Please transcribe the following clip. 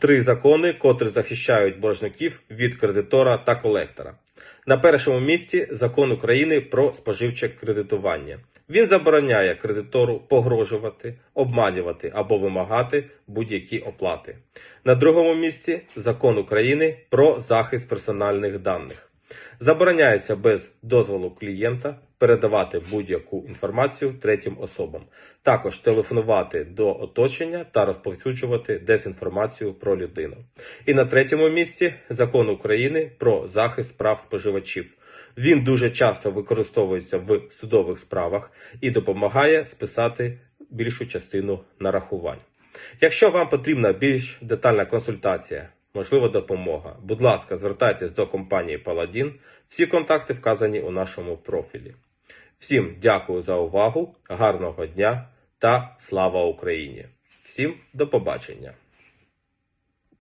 три закони, котрі захищають боржників від кредитора та колектора. На першому місці закон України про споживче кредитування. Він забороняє кредитору погрожувати, обманювати або вимагати будь-які оплати. На другому місці закон України про захист персональних даних. Забороняється без дозволу клієнта передавати будь-яку інформацію третім особам, також телефонувати до оточення та розповсюджувати дезінформацію про людину. І на третьому місці закон України про захист прав споживачів. Він дуже часто використовується в судових справах і допомагає списати більшу частину нарахувань. Якщо вам потрібна більш детальна консультація, можливо, допомога, будь ласка, звертайтесь до компанії Paladin. Всі контакти вказані у нашому профілі. Всім дякую за увагу, гарного дня та слава Україні! Всім до побачення!